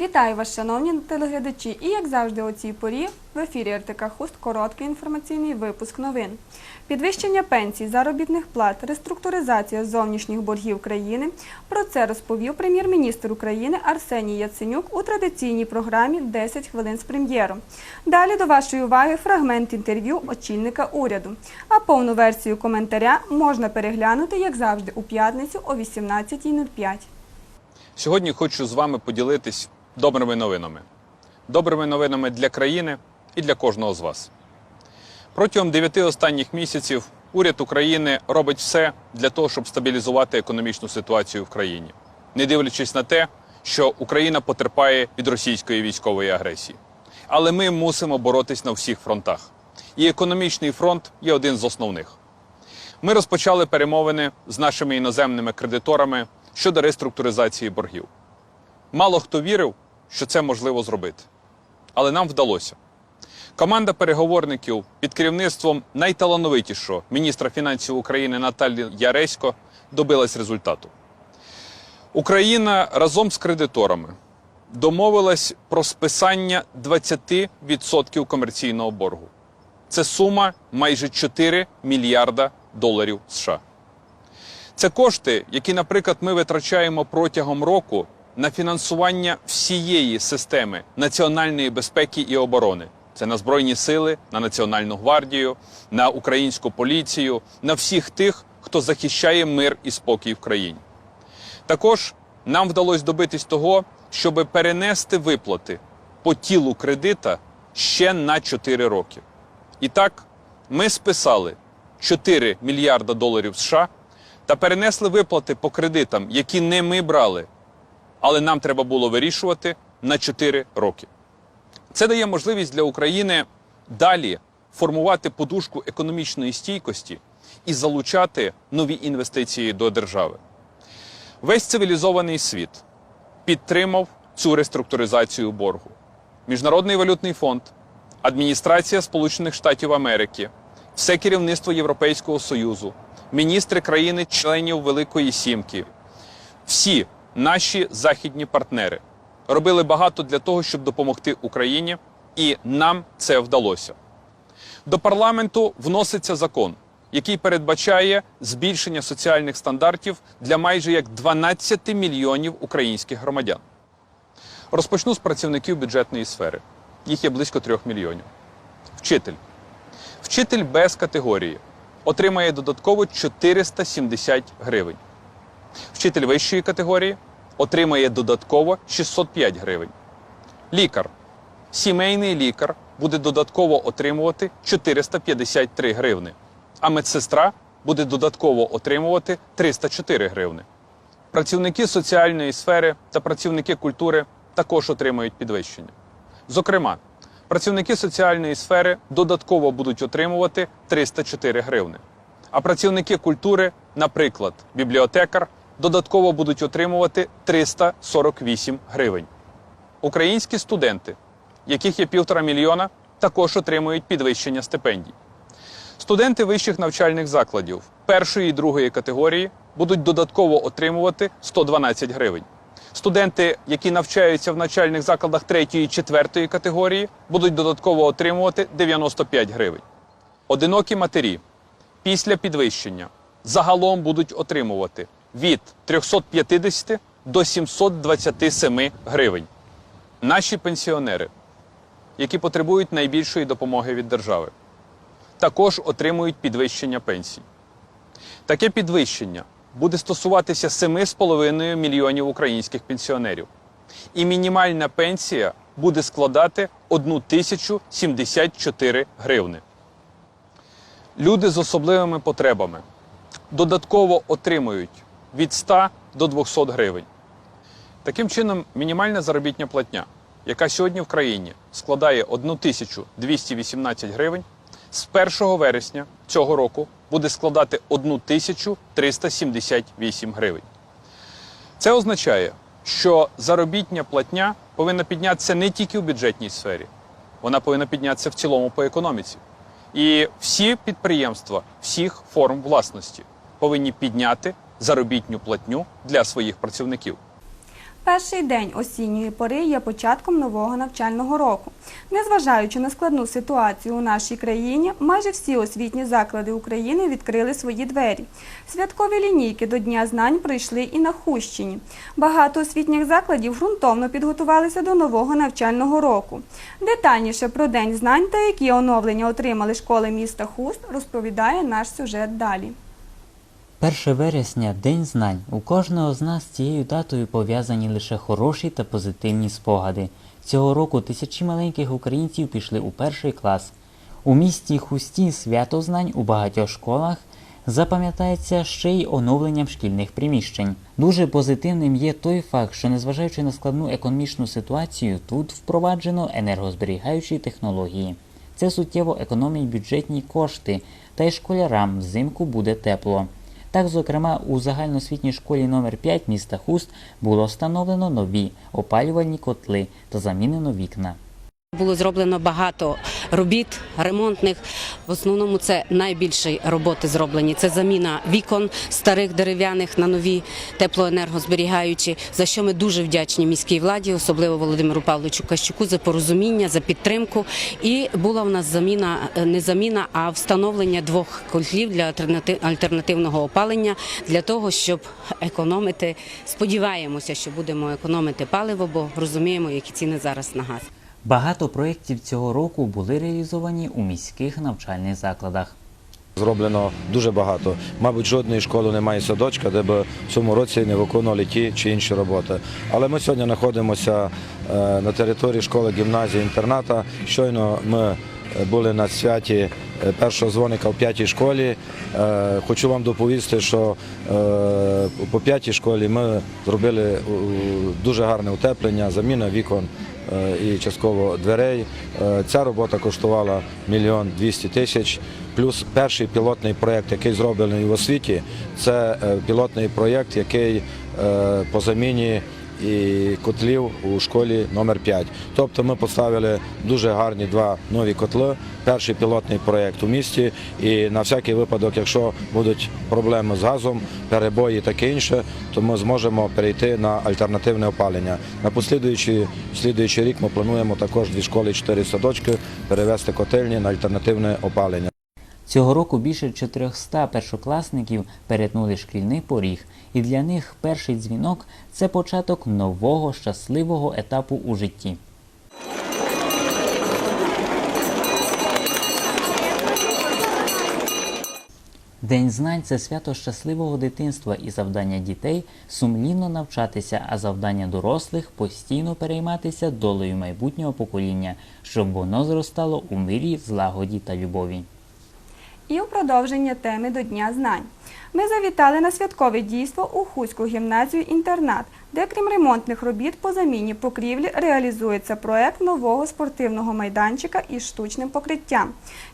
Вітаю вас, шановні телеглядачі! І як завжди у цій порі в ефірі РТК Хуст короткий інформаційний випуск новин. Підвищення пенсій, заробітних плат, реструктуризація зовнішніх боргів країни. Про це розповів прем'єр-міністр України Арсеній Яценюк у традиційній програмі «10 хвилин з прем'єром. Далі до вашої уваги фрагмент інтерв'ю очільника уряду. А повну версію коментаря можна переглянути, як завжди, у п'ятницю о 18.05. Сьогодні хочу з вами поділитись добрими новинами. Добрими новинами для країни і для кожного з вас. Протягом дев'яти останніх місяців уряд України робить все для того, щоб стабілізувати економічну ситуацію в країні, не дивлячись на те, що Україна потерпає від російської військової агресії. Але ми мусимо боротись на всіх фронтах. І економічний фронт є один з основних. Ми розпочали перемовини з нашими іноземними кредиторами щодо реструктуризації боргів. Мало хто вірив, що це можливо зробити. Але нам вдалося. Команда переговорників під керівництвом найталановитішого міністра фінансів України Наталі Яресько добилась результату. Україна разом з кредиторами домовилась про списання 20% комерційного боргу. Це сума майже 4 мільярда доларів США. Це кошти, які, наприклад, ми витрачаємо протягом року на фінансування всієї системи національної безпеки і оборони. Це на Збройні сили, на Національну гвардію, на українську поліцію, на всіх тих, хто захищає мир і спокій в країні. Також нам вдалося добитись того, щоб перенести виплати по тілу кредита ще на 4 роки. І так, ми списали 4 мільярда доларів США та перенесли виплати по кредитам, які не ми брали, але нам треба було вирішувати на 4 роки. Це дає можливість для України далі формувати подушку економічної стійкості і залучати нові інвестиції до держави. Весь цивілізований світ підтримав цю реструктуризацію боргу. Міжнародний валютний фонд, адміністрація Сполучених Штатів Америки, все керівництво Європейського Союзу, міністри країни-членів Великої Сімки, всі наші західні партнери робили багато для того, щоб допомогти Україні, і нам це вдалося. До парламенту вноситься закон, який передбачає збільшення соціальних стандартів для майже як 12 мільйонів українських громадян. Розпочну з працівників бюджетної сфери. Їх є близько 3 мільйонів. Вчитель. Вчитель без категорії отримає додатково 470 гривень. Вчитель вищої категорії отримає додатково 605 гривень. Лікар. Сімейний лікар буде додатково отримувати 453 гривни, а медсестра буде додатково отримувати 304 гривни. Працівники соціальної сфери та працівники культури також отримають підвищення. Зокрема, працівники соціальної сфери додатково будуть отримувати 304 гривни. А працівники культури, наприклад, бібліотекар, додатково будуть отримувати 348 гривень. Українські студенти, яких є півтора мільйона, також отримують підвищення стипендій. Студенти вищих навчальних закладів першої і другої категорії будуть додатково отримувати 112 гривень. Студенти, які навчаються в навчальних закладах третьої і четвертої категорії, будуть додатково отримувати 95 гривень. Одинокі матері після підвищення загалом будуть отримувати від 350 до 727 гривень. Наші пенсіонери, які потребують найбільшої допомоги від держави, також отримують підвищення пенсій. Таке підвищення буде стосуватися 7,5 мільйонів українських пенсіонерів. І мінімальна пенсія буде складати 1074 гривни. Люди з особливими потребами додатково отримують від 100 до 200 гривень. Таким чином, мінімальна заробітня платня, яка сьогодні в країні складає 1218 гривень, з 1 вересня цього року буде складати 1378 гривень. Це означає, що заробітня платня повинна піднятися не тільки в бюджетній сфері, вона повинна піднятися в цілому по економіці. І всі підприємства всіх форм власності повинні підняти заробітню платню для своїх працівників. Перший день осінньої пори є початком нового навчального року. Незважаючи на складну ситуацію у нашій країні, майже всі освітні заклади України відкрили свої двері. Святкові лінійки до Дня знань пройшли і на Хущині. Багато освітніх закладів ґрунтовно підготувалися до нового навчального року. Детальніше про День знань та які оновлення отримали школи міста Хуст, розповідає наш сюжет далі. 1 вересня День знань. У кожного з нас з цією датою пов'язані лише хороші та позитивні спогади. Цього року тисячі маленьких українців пішли у перший клас. У місті Хусті свято знань у багатьох школах запам'ятається ще й оновленням шкільних приміщень. Дуже позитивним є той факт, що незважаючи на складну економічну ситуацію, тут впроваджено енергозберігаючі технології. Це суттєво економить бюджетні кошти, та й школярам взимку буде тепло. Так, зокрема, у загальноосвітній школі номер 5 міста Хуст було встановлено нові опалювальні котли та замінено вікна. Було зроблено багато робіт ремонтних. В основному це найбільші роботи зроблені. Це заміна вікон старих дерев'яних на нові теплоенергозберігаючі. За що ми дуже вдячні міській владі, особливо Володимиру Павловичу Кащуку, за порозуміння, за підтримку. І була в нас заміна, е, не заміна, а встановлення двох котлів для альтернатив- альтернативного опалення для того, щоб економити. Сподіваємося, що будемо економити паливо, бо розуміємо, які ціни зараз на газ. Багато проєктів цього року були реалізовані у міських навчальних закладах. Зроблено дуже багато. Мабуть, жодної школи немає садочка, де б в цьому році не виконували ті чи інші роботи. Але ми сьогодні знаходимося е, на території школи гімназії інтерната. Щойно ми е, були на святі е, першого дзвоника в п'ятій школі. Хочу вам доповісти, що по п'ятій школі ми зробили дуже гарне утеплення, заміна вікон і частково дверей. Е, Ця робота коштувала мільйон двісті тисяч. Плюс перший пілотний проєкт, який зроблений в освіті, це е, пілотний проєкт, який е, по заміні і котлів у школі номер 5 Тобто ми поставили дуже гарні два нові котли. Перший пілотний проєкт у місті. І на всякий випадок, якщо будуть проблеми з газом, перебої і таке інше, то ми зможемо перейти на альтернативне опалення. На послідуючий слідуючий рік ми плануємо також дві школи, чотири садочки перевести котельні на альтернативне опалення. Цього року більше 400 першокласників перетнули шкільний поріг, і для них перший дзвінок це початок нового щасливого етапу у житті. День знань це свято щасливого дитинства і завдання дітей сумлінно навчатися, а завдання дорослих постійно перейматися долею майбутнього покоління, щоб воно зростало у мирі, злагоді та любові. І у продовження теми до Дня знань. Ми завітали на святкове дійство у Хуську гімназію інтернат, де крім ремонтних робіт по заміні покрівлі реалізується проект нового спортивного майданчика із штучним покриттям,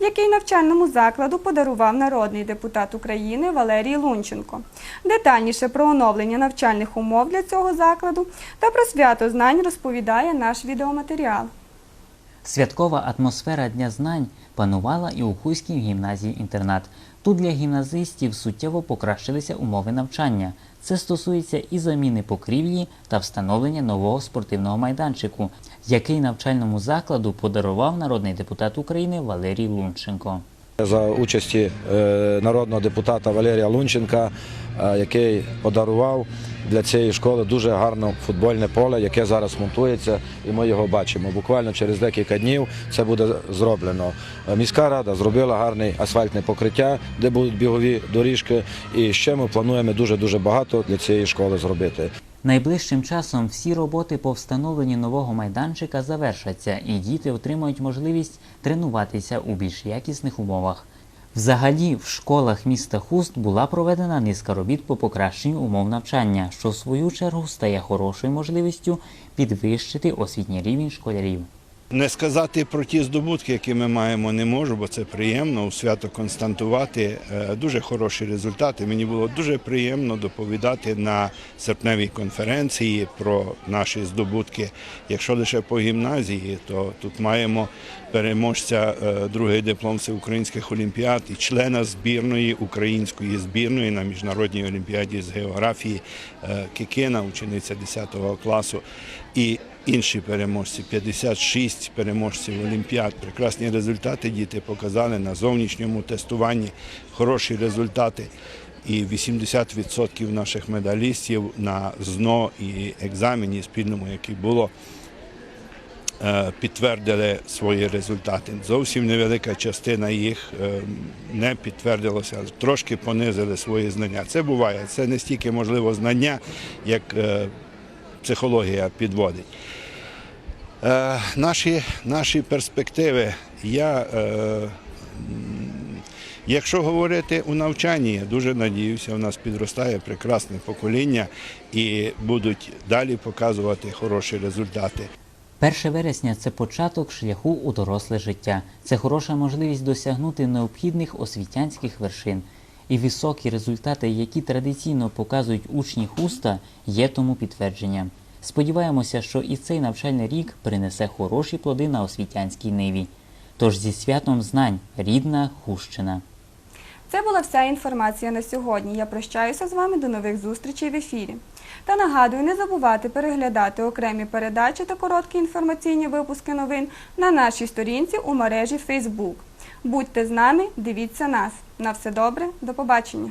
який навчальному закладу подарував народний депутат України Валерій Лунченко. Детальніше про оновлення навчальних умов для цього закладу та про свято знань розповідає наш відеоматеріал. Святкова атмосфера Дня знань панувала і у Хуській гімназії інтернат. Тут для гімназистів суттєво покращилися умови навчання. Це стосується і заміни покрівлі та встановлення нового спортивного майданчику, який навчальному закладу подарував народний депутат України Валерій Лунченко. За участі е, народного депутата Валерія Лунченка, який подарував для цієї школи дуже гарне футбольне поле, яке зараз монтується, і ми його бачимо. Буквально через декілька днів це буде зроблено. Е, Міська рада зробила гарне асфальтне покриття, де будуть бігові доріжки. І ще ми плануємо дуже дуже багато для цієї школи зробити. Найближчим часом всі роботи по встановленню нового майданчика завершаться, і діти отримають можливість тренуватися у більш якісних умовах. Взагалі, в школах міста Хуст була проведена низка робіт по покращенню умов навчання, що в свою чергу стає хорошою можливістю підвищити освітній рівень школярів. Не сказати про ті здобутки, які ми маємо, не можу, бо це приємно у свято константувати. Е, Дуже хороші результати. Мені було дуже приємно доповідати на серпневій конференції про наші здобутки. Якщо лише по гімназії, то тут маємо переможця е, другий диплом всеукраїнських олімпіад і члена збірної української збірної на міжнародній олімпіаді з географії е, Кикина, учениця 10 класу. І інші переможці, 56 переможців Олімпіад. Прекрасні результати діти показали на зовнішньому тестуванні, хороші результати. І 80% наших медалістів на ЗНО і екзамені спільному, який було, е, підтвердили свої результати. Зовсім невелика частина їх е, не підтвердилося, трошки понизили свої знання. Це буває. Це не стільки можливо знання, як е, психологія підводить. Е, наші, наші перспективи. Я, е, якщо говорити у навчанні, я дуже надіюся, у нас підростає прекрасне покоління і будуть далі показувати хороші результати. 1 вересня це початок шляху у доросле життя. Це хороша можливість досягнути необхідних освітянських вершин. І високі результати, які традиційно показують учні хуста, є тому підтвердженням. Сподіваємося, що і цей навчальний рік принесе хороші плоди на освітянській ниві. Тож зі святом знань, рідна Хущина. Це була вся інформація на сьогодні. Я прощаюся з вами до нових зустрічей в ефірі. Та нагадую, не забувати переглядати окремі передачі та короткі інформаційні випуски новин на нашій сторінці у мережі Facebook. Будьте з нами, дивіться нас. На все добре, до побачення.